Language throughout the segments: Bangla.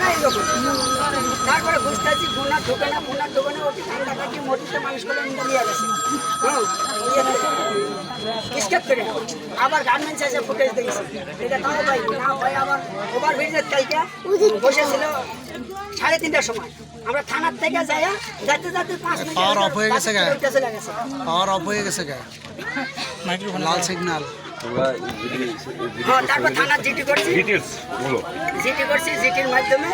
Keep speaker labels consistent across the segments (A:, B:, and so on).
A: না তারপরে বুঝতে আছি গুনা ঢুকে না গুনা ঢুকে না ওটি ঠান্ডা কাটি মোটিতে মানুষ নিয়ে গেছে। হ্যাঁ স্কেপ করে? আবার গার্মেন্টস এসে ফুটেজ দেখেছি। এটা তাও ভাই না ভাই আবার ওভার ব্রিজের বসেছিল সাড়ে তিনটার সময়। আমরা থানার থেকে যাই যাতে যাতে পাঁচ মিনিট
B: off হয়ে গেছে পাওয়ার অফ হয়ে গেছে গা লাল সিগন্যাল
C: তোমরা
A: হ্যাঁ তারপর থানার জিটি করছি।
C: ডিটেলস বলো।
A: জিটি করছি জিটির মাধ্যমে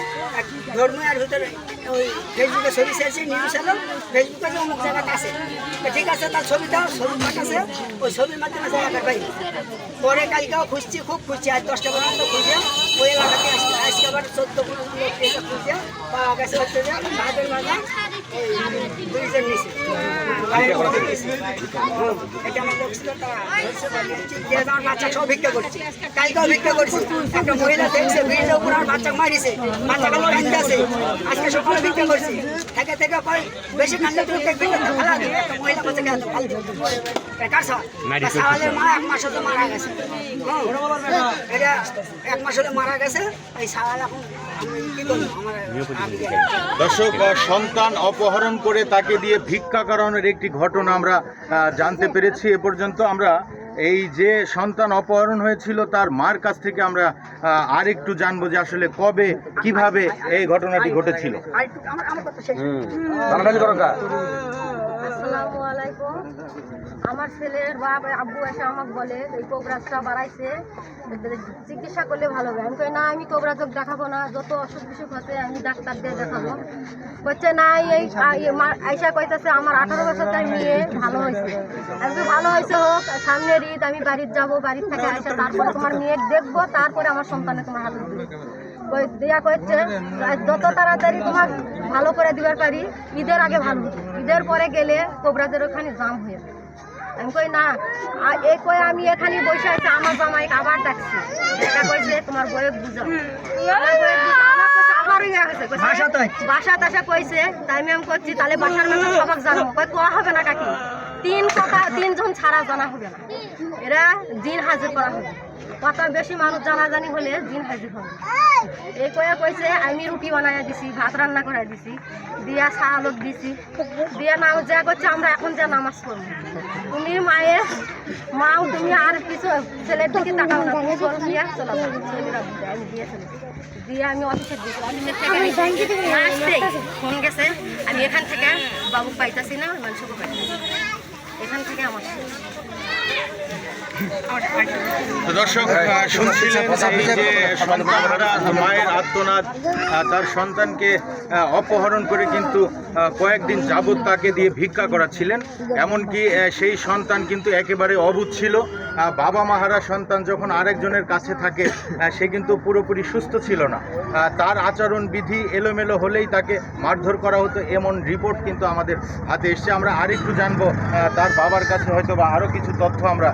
A: ধর্ম আর ভিতরে ওই ফেসবুকে ছবি ছেড়েছি নিউজ এলো ফেসবুকে যে অমুক জায়গাতে আছে। ঠিক আছে তার ছবি দাও ছবি পাঠাছে ওই ছবির মাধ্যমে জায়গাটা পাই পরে কালকেও খুঁজছি খুব খুঁজছি আজ দশটা পর্যন্ত খুঁজে ওই এলাকাতে আসছে আজকে আবার চোদ্দ পনেরো খুঁজে পাওয়া গেছে হচ্ছে যে মাঝে ওই দুইজন বাচ্চা সব ভিক্ষা করছে। কালকেও ভিক্ষা করছে। একটা মহিলা দেখছে ব্রিজের উপর আমার বাচ্চা মারিছে। বাচ্চা কালো কান্দে আছে আজকে সকালে ভিক্ষা করছি। থেকে থেকে কয় বেশি কান্দে তুমি দেখবি না দিবে একটা মহিলা বাচ্চা কেন ভালো সাওয়ালের মা এক মাস হতে মারা গেছে। এটা এক মাস হলে মারা গেছে। এই সাওয়াল এখন।
D: দর্শক সন্তান অপহরণ করে তাকে দিয়ে ভিক্ষা করানোর একটি ঘটনা আমরা জানতে পেরেছি এ পর্যন্ত। আমরা এই যে সন্তান অপহরণ হয়েছিল তার মার কাছ থেকে আমরা আর একটু জানব যে আসলে কবে কীভাবে এই ঘটনাটি ঘটেছিল।
E: আসসালামু আলাইকুম। আমার ছেলের বাপ, আব্বু এসে আমাকে বলে, এই কোবরাজটা বাড়াইছে। চিকিৎসা করলে ভালো হবে। আমি কই, না, আমি কোবরাজক দেখাবো না। যত অসুখ বিসুখ হচ্ছে আমি ডাক্তার দিয়ে দেখাবো। বলছে, না, এই আইসা কইতেছে, আমার আঠারো বছর তাই মেয়ে ভালো হয়েছে। আমি ভালো হয়েছে হোক সামনের ঈদ, আমি বাড়ির যাব বাড়ির থেকে আইসা তারপরে তোমার মেয়ে দেখব, তারপরে আমার সন্তানে তোমার হাতে দেয়া কইছে, যত তাড়াতাড়ি তোমার ভালো করে দিবার পারি, ঈদের আগে ভালো। ঈদের পরে গেলে কোবরাজের ওখানে জাম হয়ে যায়। আমি কই না এই কই আমি এখানে বসে আছি আমার জামাই আবার ডাকছি। এটা কইছে তোমার বয়ে কইছে,
A: বাসা
E: তাসা। কইছে তাই আমি আমি করছি তাহলে বাসার মানুষ সবাক জানো। কই কোয়া হবে না কাকি? তিন কথা তিনজন ছাড়া জানা হবে না। এরা দিন হাজির করা হবে। কত বেশি মানুষ জানাজানি হলে দিন হাজির হবে। এই কয়ে কইছে আমি রুটি বানাইয়া দিছি ভাত রান্না করে দিছি দিয়া চা আলোক দিছি দিয়া নাম যা করছে আমরা এখন যা নামাজ পড়ব। তুমি মায়ের মাও তুমি আর কিছু ছেলের দিকে তাকাও না তুমি চল দিয়া চলো ছেলেরা আমি দিয়ে চলেছি দিয়ে আমি অফিসে দিয়েছি অফিসের আসতেই ফোন গেছে। আমি এখান থেকে বাবু পাইতাছি না মানুষকে পাইতাছি।
D: দর্শক শুনছিলেন যে সন্তানহারা মায়ের আত্মনাদ তার সন্তানকে অপহরণ করে কিন্তু কয়েকদিন যাবৎ তাকে দিয়ে ভিক্ষা করাচ্ছিলেন। এমনকি সেই সন্তান কিন্তু একেবারে অবুধ ছিল। বাবা মাহারা সন্তান যখন আরেকজনের কাছে থাকে সে কিন্তু পুরোপুরি সুস্থ ছিল না। তার আচরণ বিধি এলোমেলো হলেই তাকে মারধর করা হতো এমন রিপোর্ট কিন্তু আমাদের হাতে এসছে। আমরা আরেকটু জানব আহ, তার বাবার কাছে হয়তো বা আরও কিছু তথ্য আমরা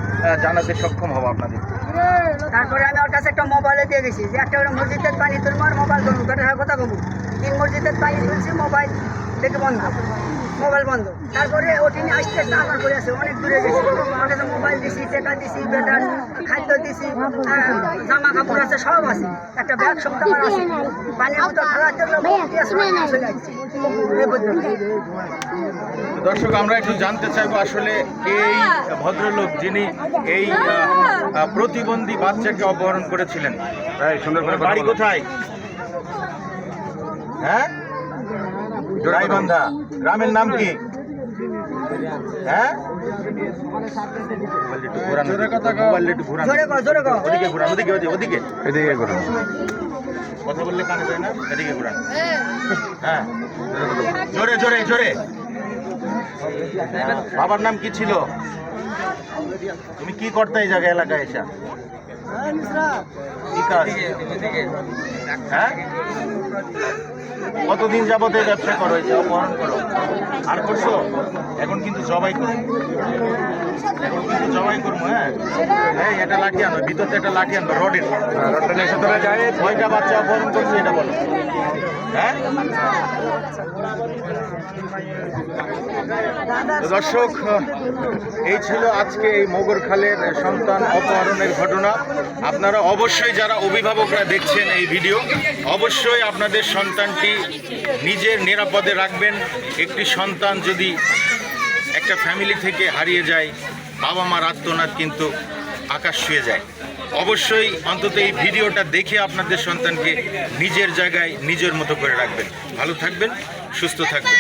D: জানাতে সক্ষম হব আপনাদের।
A: তারপরে আমি ওর কাছে একটা মোবাইলে দিয়ে গেছি। যে একটা মসজিদের পানি তুলবো আর মোবাইল তুলবো কথা বলব। তিন মসজিদের পানি তুলছি মোবাইল দেখে বন্ধ। মোবাইল বন্ধ। তারপরে ওটি নিয়ে আসতে আসতে আমার করে আছে অনেক দূরে গেছি। আমার কাছে মোবাইল দিছি টাকা দিছি বেটার খাদ্য দিছি জামা কাপড় আছে সব আছে। একটা ব্যাগ সব আমার আছে। আছে, আমি চলে যাচ্ছি
D: দর্শক আমরা একটু জানতে চাইব আসলে এই ভদ্রলোক যিনি এই প্রতিবন্ধী বাচ্চাকে অপহরণ করেছিলেন।
C: এই সুন্দর করে কথা
D: বাড়ি কোথায়? হ্যাঁ? গাইবান্ধা গ্রামের নাম কি? হ্যাঁ? ঘোরান, কথা বললে কানে যায় না? এদিকে হ্যাঁ? জোরে জোরে জোরে। বাবার নাম কি ছিল? তুমি কি করতে এই জায়গা এলাকায় এসা? হ্যাঁ কতদিন যাবত এই ব্যবসা করো, এই যে অপহরণ করো? আর করছ? এখন কিন্তু জবাই করো। এখন কিন্তু জবাই করব হ্যাঁ? এই, এটা লাঠি আনো, ভিতরতে একটা লাঠি আনব রডের।
C: রডটা নিয়ে এসে তোরা যায়
D: বাচ্চা অপহরণ করছে, এটা বলো। হ্যাঁ? দর্শক, এই ছিল আজকে এই মোগরখালের সন্তান অপহরণের ঘটনা। আপনারা অবশ্যই যারা অভিভাবকরা দেখছেন এই ভিডিও, অবশ্যই আপনাদের সন্তানটি নিজের নিরাপদে রাখবেন। একটি সন্তান যদি একটা ফ্যামিলি থেকে হারিয়ে যায় বাবা মার আত্মনাদ কিন্তু আকাশ শুয়ে যায়। অবশ্যই অন্তত এই ভিডিওটা দেখে আপনাদের সন্তানকে নিজের জায়গায় নিজের মতো করে রাখবেন। ভালো থাকবেন, সুস্থ থাকবেন।